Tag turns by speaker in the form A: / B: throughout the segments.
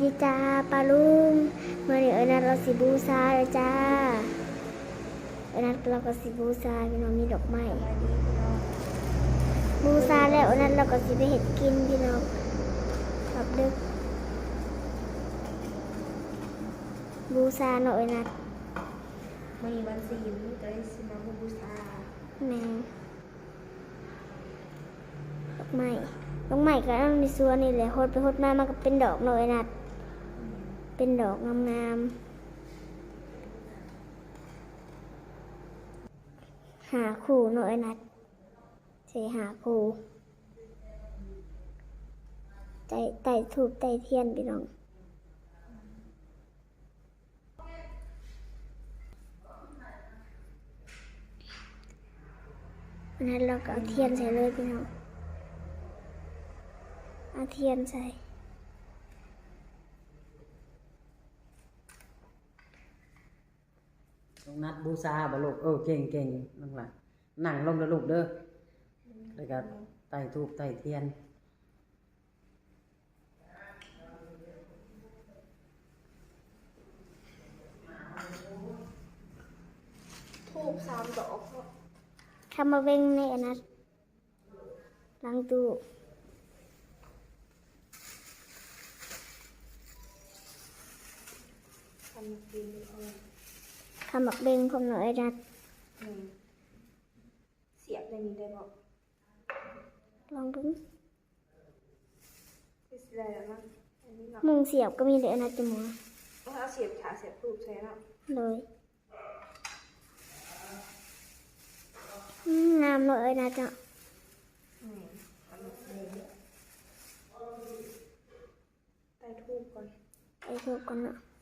A: ดีจ้าปลาลุงเมื่อนี้เอิญนัดเราสิบูซาเลยจ้าเอิญนัดเราก็สิบูซาพี่น้องมีดอกไม้บูซาแล้วเอิญนัดเราก็สิไปเห็ดกินพี่น้องกับดึกบูซาเนาะเอิญนัด
B: มีวันศีลก็เลยสิมาบูชา
A: แมงดอกไม้ดอกไม้ก็ต้องในสวนนี่แหละโหดไปโหดมามันก็เป็นดอกเนาะเอิญนัด เป็นดอกงามๆ หาคู่เนาะเอิญนัดเสหาครูไต่ไต่ถูกไต่เทียนพี่น้องวันนั้นเราก็เอาเทียนใส่เลยพี่น้อง เอาเทียนใส่
C: ลงนัด บูชาบ่ลูกเออเก่งเก่งนั่งล่ะนั่งลงแล้วลูกเด้อแล้วก็ไต่ทูบไต่เทียน
B: ทูบสามดอก
A: ทำมาเว้งในอันนั้นล้างตู้
B: ทำกินเอา
A: ทำบักเบงผมหน่อยนัด
B: หนึ่งเสียบในนี้ได้บอก
A: ลองเบิ้ง
B: ไม่เสียแล้วนะอันนี้เนาะ
A: มุงเสียบก็มีเดี๋ยวอันนัดจะหมัว
B: เอาเสียบขาเสียบทูบใช่เนาะ
A: เลยอืมงามเลยนะจ๊ะ
B: อืมทำแบบนี้ใต้ทูบก่อน
A: ไปถูกกันเนาะ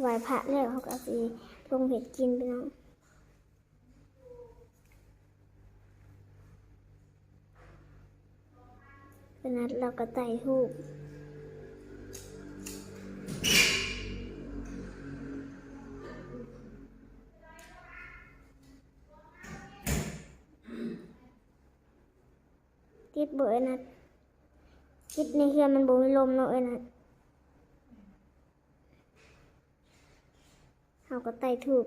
A: ไหวพระแล้วเขาก็สิลงเห็ดกินไปน้องเป็นนัดเราก็ไต่ทูบติดเบอร์นัดติดในเครื่องมันบ่มีลมเนาะเอ้ยนัด เขาก็ไต่ทูบ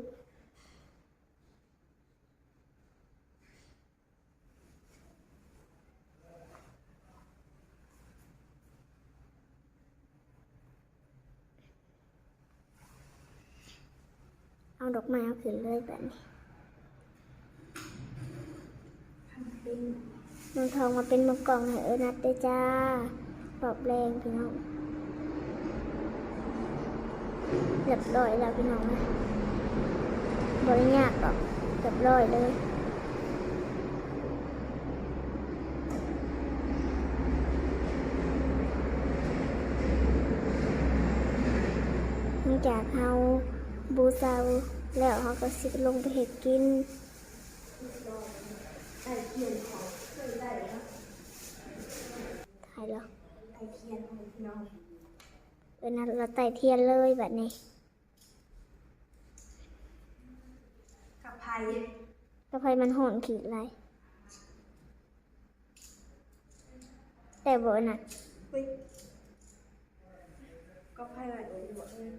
A: เอาดอกไม้เอาขึ้นเลยแบบนี้
B: เป็น
A: น้องทองมาเป็นมือกลองให้เอิญนัดด้วยจ้าปลอบแรงพี่น้องเรียบร้อยแล้วพี่น้องนะบริยากหรอกเรียบร้อยเลยหลังจากเฮาบูซาแล้วเขาก็สิลงไปเห็ดกิน
B: ใต้เทียนของเคยได้เนาะ
A: ถ่ายแล้ว
B: ใต้เทียนของพี่น้อง
A: เออนะเราไต่เทียนเลยแบบนี้
B: กับไผ่
A: แล้วไฟมันโหอนขีดไรแต่บ่น่ะ
B: เฮ้ยก็ไผ่หลายตัวอยู่บอกเลย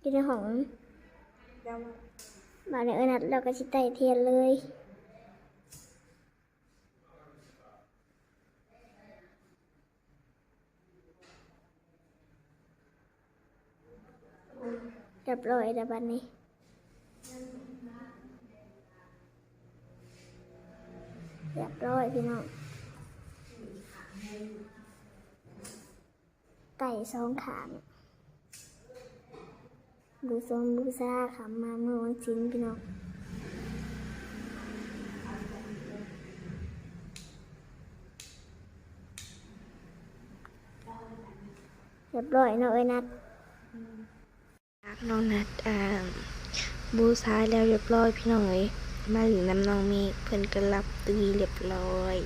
A: อยู่ในห้อง
B: แล้วมา
A: บาดนี้เออนะเราก็สิไต่เทียนเลยเรียบร้อยแล้วบัดนี้ เรียบร้อยพี่น้องไก่สองขางบูซงบูซาขำมาเมื่อวันชิ้นพี่น้องเรียบร้อยเนาะเอ้ยนัด
D: น้องนัดอ่าบูชาแล้วเรียบร้อยพี่น้องเอ้ย มาหลินน้ำนองมีเพิ่นก็รับตีเรียบร้อย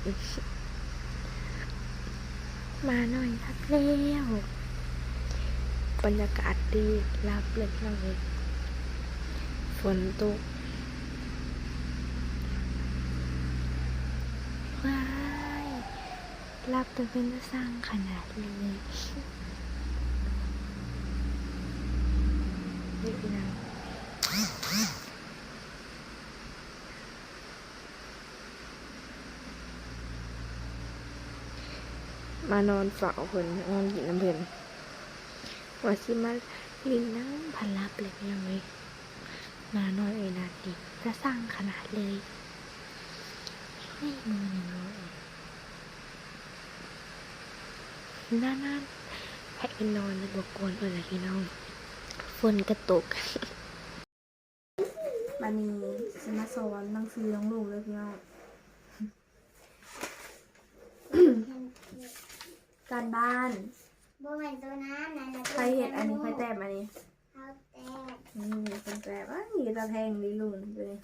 D: มาหน่อยรับแล้วบรรยากาศดีรับเลยพี่น้อยฝนตกว้ายรับตัวเป็นสร้างขนาดเลยเด็กนะ มานอนเฝ้าเพิ่นนอนกินน้ำเพิ่นว่าสิมาลินน้ำพันลับเลยพี่น้องเลยมานอนเอยนาดีจะสร้างขนาดเลยให้มือหนึ่งเลยน่าน่าให้ไปนนอนแล้วบกวนเออละพี่น้องฝนกระตก
B: มันมีสิมาสอนหนังสือน้องลูกเลยพี่น้อง การบ้าน
E: บ่แม่นตัวนั้นนั่นน่ะ
B: ใครเห็นอันนี้ใครแต้มอันนี้
E: เขาแต้ม
B: นี่เป็นแต้มอะนี่ตาแทงลิลุนเลย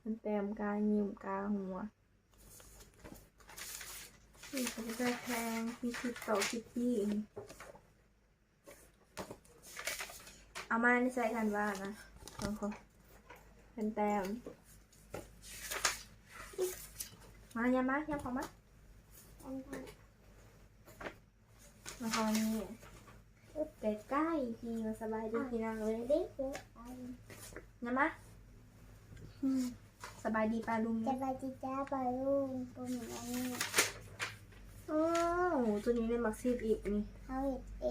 B: เป็นแต้มกายิ้มกาหัวนี่เป็นตาแทงที่คิดต่อคิดที่เอามาในใส่กันบ้านนะลองคนเป็นแต้มมาอย่ามาอย่าพอมา
E: อันนั้น
B: มาพอนี่ใกล้ๆพี่มาสบายดีพี่นางเลย
E: เด็กเด็กอัน
B: นะมะอืมสบายดีปลาลุง
E: จะ
B: เนี่ย
E: ไปจิจ้าไปลุงตัวเหมือนอันนี้
B: โอ้ตัวนี้ได้มักซีดอีกนี่
E: เขาเห็ดเอ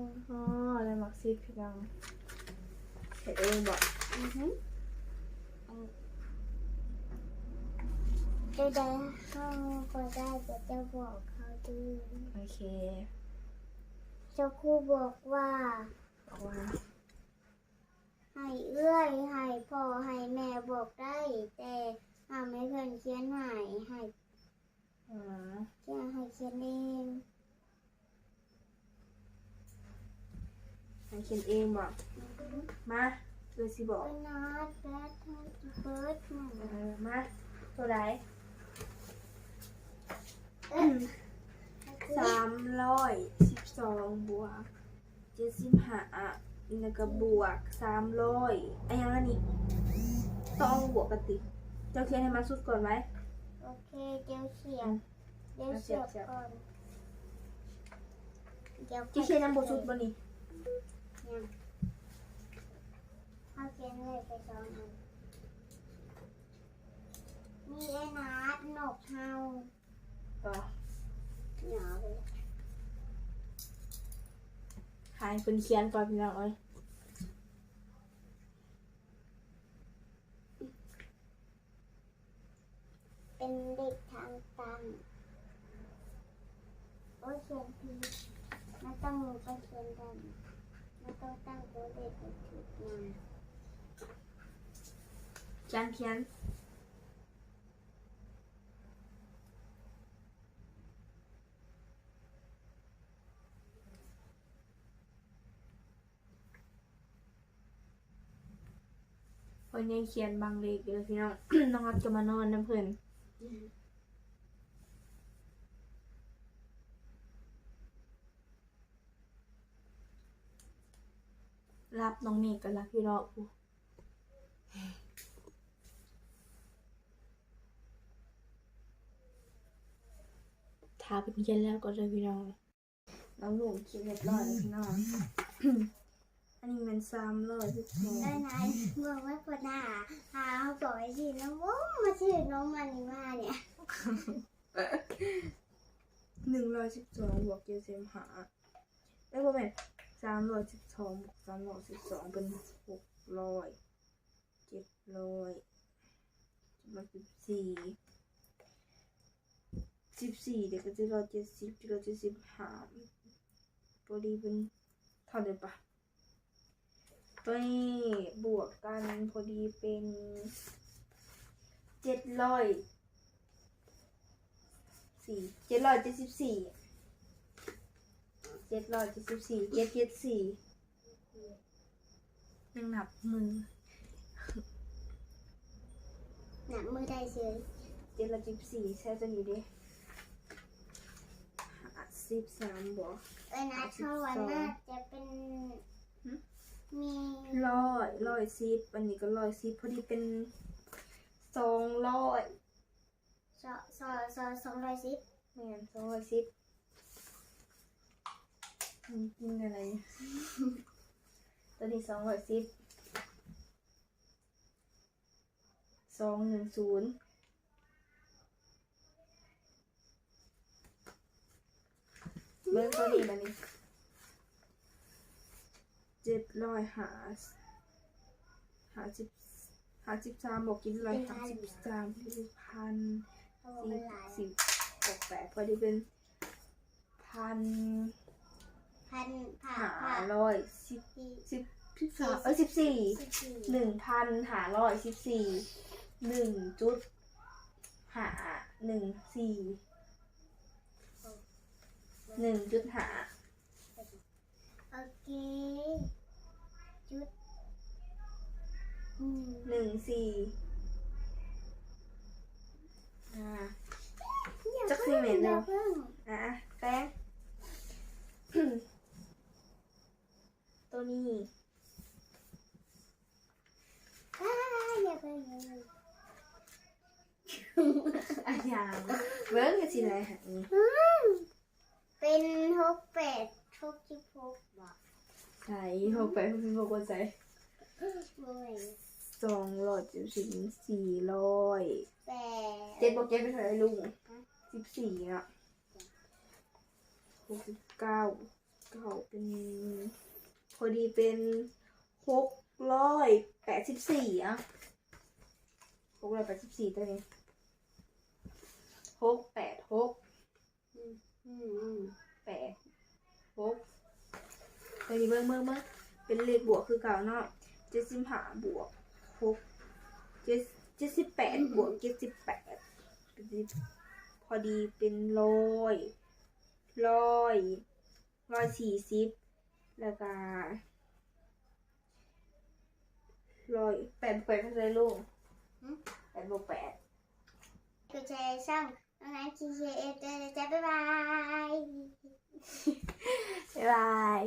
E: ง
B: อ๋อได้มักซีดพี่นางเห็ดเองบอก
E: อือฮึอันเจะได้ห้องก็ได้แต่จะบอกเขาดี
B: โอเค
E: เจ้าครูบอกว่า
B: บอกว่า
E: ให้เอื้อยให้พ่อให้แม่บอกได้ แต่ห้ามให้เพื่อนเขียนให้ให้
B: อ๋อ
E: เขียนให้เขียนเอง
B: ให้เขียนเองบอกมาเลยสิบอก
E: โอ้ยนัดแบดให้เบิร์ดนั่น
B: เออมาตัวไหน
E: เอ้ย
B: สามร้อยสิบ สองบวกเจ็ดสิบห้าแล้วก็บวกสามร้อยไอ้ยังละนี่ต้องบวกกันติเจ้าเขียนให้มาสุดก่อนไหม
E: โอเคเดี๋ยวเขียนเดี๋ยว
B: เอาเขี
E: เขี
B: ย
E: ย
B: น
E: น
B: เขียน
E: ก่อนเดี๋ยว
B: จีเขียนยังบวสุดบ่นี่
E: ยังเอาเขียนเลยไปสองอันนี่ไอ้นัดนกเฮา
B: ต่อ
E: หนาวเลย
B: หายเป็นเขียนก่อนพี่น้องเอ้ย
E: เป็นเด็กทางตันโอ้ยเขียนผิดไม่ต้องไปเขียนกันไม่ต้องตั้งตัวเด็กให้ถูกนะ
B: เขียนเขียน วันนี้เขียนบางเลขอยู่เลยพี่น้อง น้องอัดจะมานอนน้ำเพิ่นรับน้องเมฆกันละพี่รอกูทาเป็นเย็นแล้วก็เลยพี่น้องน้องหนุ่มคิดเรียบร้อยแล้วพี่น้อง อันนี้มันซ้ำเลยสิบสอง
E: ได้ไหนเมื่อไม่พอหน้าหาเขาบอกไอ้ที่น้องโอ้มาชื่อน้องมันนี่มาเนี่ย
B: หนึ่งร้อยสิบสองบวกเจ็ดสิบห้าได้ป่ะแม่สามร้อยสิบสองบวกสามร้อยสิบสองเป็นหกร้อยเจ็ดร้อยมาสิบสี่สิบสี่เดี๋ยวก็จะร้อยเจ็ดสิบจะร้อยเจ็ดสิบห้าพอดีเป็นเท่าเดิมปะตัว นี้บวกกันพอดีเป็นเจ็ดร้อยสี่เจ็ดร้อยเจ็ดสิบสี่เจ็ดร้อยเจ็ดสิบสี่เจ็ดเจ็ดสี่ยังนับมือ
E: หนักมือได้เฉย
B: เจ็ดร้อยเจ็ดสิบสี่ใช่ตัวนี้เด้ห้าสิบสามบวก
E: เอ้ยนะเข้าวันน่าจะเป็น
B: หึ
E: มี
B: ร้อยร้อยสิบอันนี้ก็ร้อยสิบพอดีเป็นสองร้อย
E: สอสอสอสองร้อยสิบ
B: แม่นสองร้อยสิบอืมกินอะไร ตัวนี้สองร้อยสิบสองหนึ่งศูนย์เบิ้งตัวนี้มานี่ เจ็ดร้อยหาหาสิบหาสิบสามบอกกินร้อยหาสิบสามพัน
E: เขาบอกเป็นหลาย
B: สิบหกแปดพอดีเป็นพัน
E: พัน
B: หาร้อยสิบ
E: สิ
B: บสิบสามเออสิบสี่
E: สิบสี่
B: หนึ่งพันหาร้อยสิบสี่หนึ่งจุดหาหนึ่งสี่หนึ่งจุดหา
E: โอเค จุดอืม
B: หนึ่งสี่อ่า จักสิเหม็นเนอะ
E: อย่าพิ่ง
B: อะแป้งตัวนี้
E: อ่าอย่าเพิ่งอย่าเพิ่ง
B: อะอย่างเบิ้งกันสิไรหาย
E: อืมเป็นหกแปด หกสิบหกบอก
B: ใส่หกไปพี่บอกว่าใส่
E: โอ้ย
B: สองร้อยจุดสิบสี่ร้อย
E: แปด
B: เจ็ดบอกเจ็ดเป็นเท่าไหรลุงสิบสี่อะหกสิบเก้าเก้าเป็นพอดีเป็นหกร้อยแปดสิบสี่อะหกร้อยแปดสิบสี่ตัวนี้หกแปดหก
E: อืม อืม
B: แปด หกไปดีเบิ้งเบิ้งเบิ้งเป็นเลขบวกคือเก่าเนาะเจ็ดสิบห้าบวกหกเจ็ดเจ็ดสิบแปดบวกเจ็ดสิบแปดพอดีเป็นร้อยร้อยร้อยสี่สิบแล้วก็ร้อยแปดแปดเท่าไรลูกแปดบวกแปด
E: กดแชร์ช่องน้องนันทีเชเอฟด้วยนะจ๊ะบ๊ายบาย
B: บ๊ายบาย